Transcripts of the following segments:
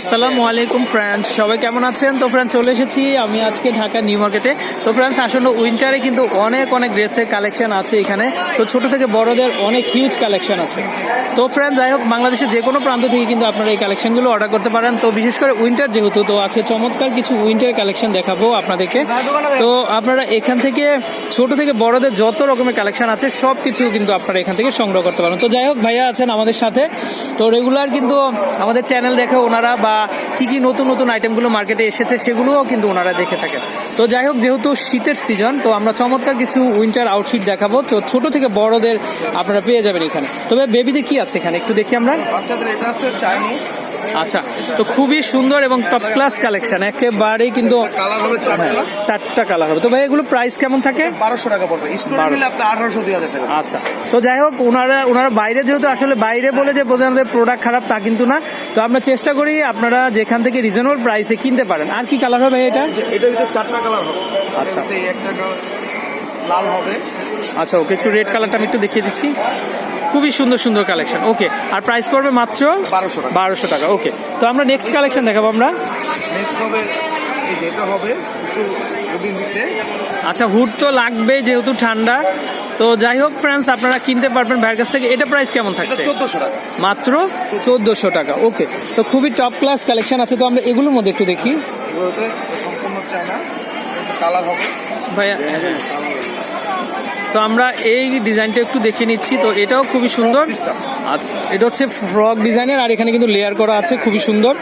আসসালামু আলাইকুম ফ্রেন্ডস সবাই কেমন আছেন? তো ফ্রেন্ডস চলে এসেছি আমি আজকে ঢাকা নিউ মার্কেটে। তো ফ্রেন্ডস আসলে উইন্টারে কিন্তু অনেক অনেক ড্রেসের কালেকশন আছে এখানে। তো ছোট থেকে বড়দের অনেক হিউজ কালেকশন আছে। তো ফ্রেন্ডস যাই হোক, বাংলাদেশের যে কোনো প্রান্ত থেকে কিন্তু আপনারা এই কালেকশনগুলো অর্ডার করতে পারেন। তো বিশেষ করে উইন্টার যেহেতু, তো আজকে চমৎকার কিছু উইন্টার কালেকশন দেখাবো আপনাদেরকে। তো আপনারা এখান থেকে ছোট থেকে বড়দের যত রকমের কালেকশন আছে সব কিছু কিন্তু আপনারা এখান থেকে সংগ্রহ করতে পারেন। তো যাই হোক, ভাইয়া আছেন আমাদের সাথে। তো রেগুলার কিন্তু আমাদের চ্যানেল দেখে ওনারা বা কি কি নতুন নতুন আইটেমগুলো মার্কেটে এসেছে সেগুলোও কিন্তু ওনারা দেখে থাকেন। তো যাই হোক, যেহেতু শীতের সিজন তো আমরা চমৎকার কিছু উইন্টার আউটফিট দেখাবো। তো ছোট থেকে বড়দের আপনারা পেয়ে যাবেন এখানে। তবে বেবিদের কি আছে এখানে? একটু দেখি আমরা। বাচ্চাদের এটা আছে চাইনিজ আচ্ছা তো খুবই সুন্দর এবং টপ ক্লাস কালেকশন একেবারেই কিন্তু কালার হবে চারটা হ্যাঁ, কালার হবে। তো ভাই এগুলো প্রাইস কেমন থাকে? বারোশো টাকা পড়বে। আপনার আঠারোশো দুই হাজার টাকা। আচ্ছা তো যাই হোক ওনারা ওনারা বাইরে যেহেতু আসলে বাইরে বলে যে বোঝানোদের প্রোডাক্ট খারাপ তা কিন্তু না। তো আমরা চেষ্টা করি আপনারা যেখান থেকে রিজনেবল প্রাইসে কিনতে পারেন। আর কি কালার হবে এটা? যে এটার ভিতরে চারটা কালার হবে। আচ্ছা। একটা লাল হবে। আচ্ছা ওকে একটু রেড কালারটা আমি একটু দেখিয়ে দিচ্ছি। খুবই সুন্দর সুন্দর কালেকশন ওকে আর প্রাইস পড়বে মাত্র বারোশো টাকা। বারোশো টাকা। ওকে তো আমরা নেক্সট কালেকশন দেখাবো আমরা। নেক্সট হবে এই যে হবে একটু আচ্ছা হুড তো লাগবে যেহেতু ঠান্ডা। তো যাই হোক ফ্রেন্ডস আপনারা কিনতে পারবেন ভাইয়ের কাছ থেকে। এটা প্রাইস কেমন থাকছে? চোদ্দোশো টাকা। মাত্র চোদ্দোশো টাকা। ওকে তো খুবই টপ ক্লাস কালেকশন আছে। তো আমরা এগুলোর মধ্যে একটু দেখি। কালার হবে। ভাইয়া তো আমরা এই ডিজাইনটা একটু দেখে নিচ্ছি। তো এটাও খুবই সুন্দর। আচ্ছা এটা হচ্ছে ফ্রক ডিজাইনের আর এখানে কিন্তু লেয়ার করা আছে খুবই সুন্দর।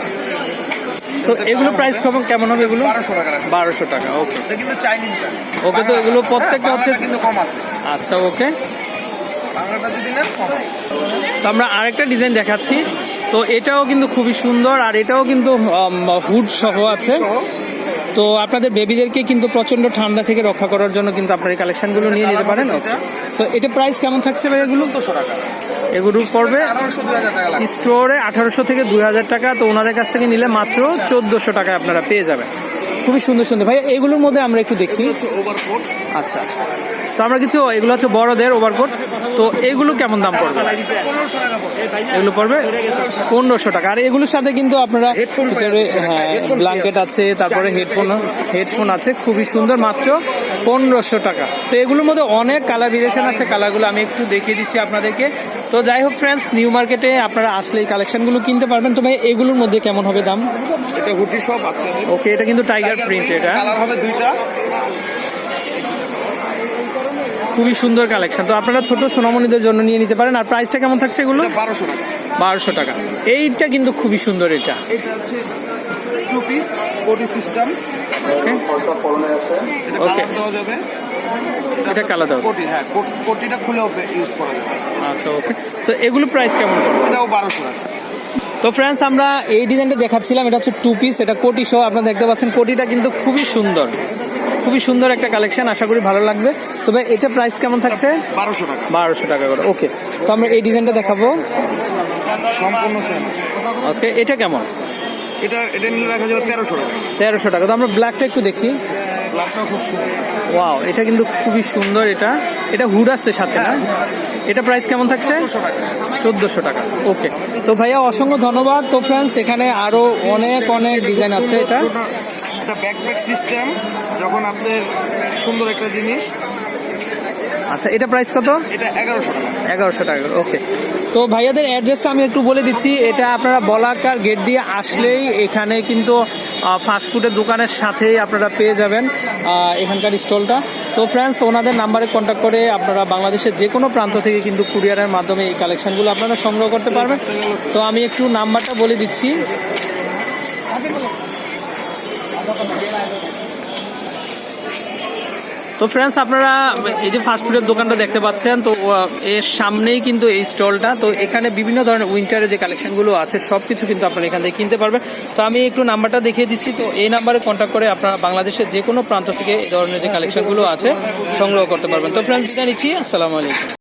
তো এগুলো প্রাইস কেমন কেমন হবে এগুলো? বারোশো টাকা ওকে ওকে তো এগুলো প্রত্যেকটা হচ্ছে আচ্ছা ওকে। তো আমরা আরেকটা ডিজাইন দেখাচ্ছি। তো এটাও কিন্তু খুবই সুন্দর আর এটাও কিন্তু হুড সহ আছে। তো আপনাদের বেবিদেরকে কিন্তু প্রচণ্ড ঠান্ডা থেকে রক্ষা করার জন্য কিন্তু আপনার এই কালেকশনগুলো নিয়ে নিতে পারেন। তো এটা প্রাইস কেমন থাকছে ভাই এগুলো? টাকা। এগুলো পড়বে স্টোরে আঠারোশো থেকে দুই হাজার টাকা তো ওনাদের কাছ থেকে নিলে মাত্র চোদ্দোশো টাকায় আপনারা পেয়ে যাবেন। খুবই সুন্দর সুন্দর। ভাই এগুলোর মধ্যে আমরা একটু দেখি। ওভারকোট আচ্ছা। তো আমরা কিছু এগুলো হচ্ছে বড়দের ওভারকোট তো এগুলো কেমন দাম পড়বে? এগুলো পড়বে পনেরোশো টাকা। আর এগুলোর সাথে কিন্তু আপনারা হ্যাঁ ব্ল্যাঙ্কেট আছে তারপরে হেডফোন হেডফোন আছে খুবই সুন্দর মাত্র পনেরোশো টাকা। তো এগুলোর মধ্যে অনেক কালার ভেরিয়েশন আছে কালারগুলো আমি একটু দেখিয়ে দিচ্ছি আপনাদেরকে। তো যাই হোক ফ্রেন্ডস নিউ মার্কেটে আপনারা আসলে এই কালেকশনগুলো কিনতে পারবেন। তো ভাই এগুলোর মধ্যে কেমন হবে দাম? এটা হুডি সব ওকে এটা কিন্তু টাইগার প্রিন্ট এটা। কালার হবে দুইটা। খুবই সুন্দর কালেকশন তো আপনারা ছোট সোনামণিদের জন্য নিয়ে নিতে পারেন। আর প্রাইসটা কেমন থাকছে এগুলো? বারোশো টাকা। বারোশো টাকা। এইটা কিন্তু খুবই সুন্দর এটা। এটা হচ্ছে টু পিস কোটি সিস্টেম ওকে এটা দাও কোটি হ্যাঁ কোটিটা খুলেও ইউজ করা যাবে। আচ্ছা ওকে তো এগুলো প্রাইস কেমন? এটাও বারোশো টাকা। তো ফ্রেন্ডস আমরা এই ডিজাইনটা দেখাচ্ছিলাম। এটা হচ্ছে টু পিস এটা কোটি সহ। আপনারা দেখতে পাচ্ছেন কোটিটা কিন্তু খুবই সুন্দর। খুবই সুন্দর একটা কালেকশন আশা করি ভালো লাগবে। তবে এটা প্রাইস কেমন থাকছে? বারোশো টাকা। বারোশো টাকা করে ওকে তো আমরা এই ডিজাইনটা দেখাবো। সম্পূর্ণ ওকে এটা কেমন? এটা এটা নিলে রাখা যাবে তেরোশো টাকা। তেরোশো টাকা। তো আমরা ব্ল্যাকটা একটু দেখি। ব্ল্যাকটা খুব সুন্দর। ওয়াও এটা কিন্তু খুবই সুন্দর এটা। এটা হুড আসছে সাথে না? এটা প্রাইস কেমন থাকছে? চোদ্দোশো টাকা। টাকা ওকে তো ভাইয়া অসংখ্য ধন্যবাদ। তো ফ্রেন্ডস এখানে আরও অনেক অনেক ডিজাইন আছে এটা। এটা ব্যাকপ্যাক সিস্টেম যখন আপনার সুন্দর একটা জিনিস। আচ্ছা এটা প্রাইস কত? এটা এগারোশো টাকা। এগারোশো টাকা ওকে তো ভাইয়াদের অ্যাড্রেসটা আমি একটু বলে দিচ্ছি এটা আপনারা বলাকার গেট দিয়ে আসলেই এখানে কিন্তু ফাস্টফুডের দোকানের সাথেই আপনারা পেয়ে যাবেন এখানকার স্টলটা। তো ফ্রেন্ডস ওনাদের নাম্বারে কন্ট্যাক্ট করে আপনারা বাংলাদেশের যে কোনো প্রান্ত থেকে কিন্তু কুরিয়ারের মাধ্যমে এই কালেকশনগুলো আপনারা সংগ্রহ করতে পারবেন। তো আমি একটু নাম্বারটা বলে দিচ্ছি। তো ফ্রেন্ডস আপনারা এই যে ফাস্টফুডের দোকানটা দেখতে পাচ্ছেন, তো এর সামনেই কিন্তু এই স্টলটা তো এখানে বিভিন্ন ধরনের উইন্টারের যে কালেকশনগুলো আছে সব কিছু কিন্তু আপনারা এখান থেকে কিনতে পারবেন। তো আমি একটু নাম্বারটা দেখিয়ে দিচ্ছি, তো এই নাম্বারে কন্ট্যাক্ট করে আপনারা বাংলাদেশের যে কোনো প্রান্ত থেকে এই ধরনের যে কালেকশনগুলো আছে, সংগ্রহ করতে পারবেন। তো ফ্রেন্ডস বিদায় নিচ্ছি, আসসালামু আলাইকুম।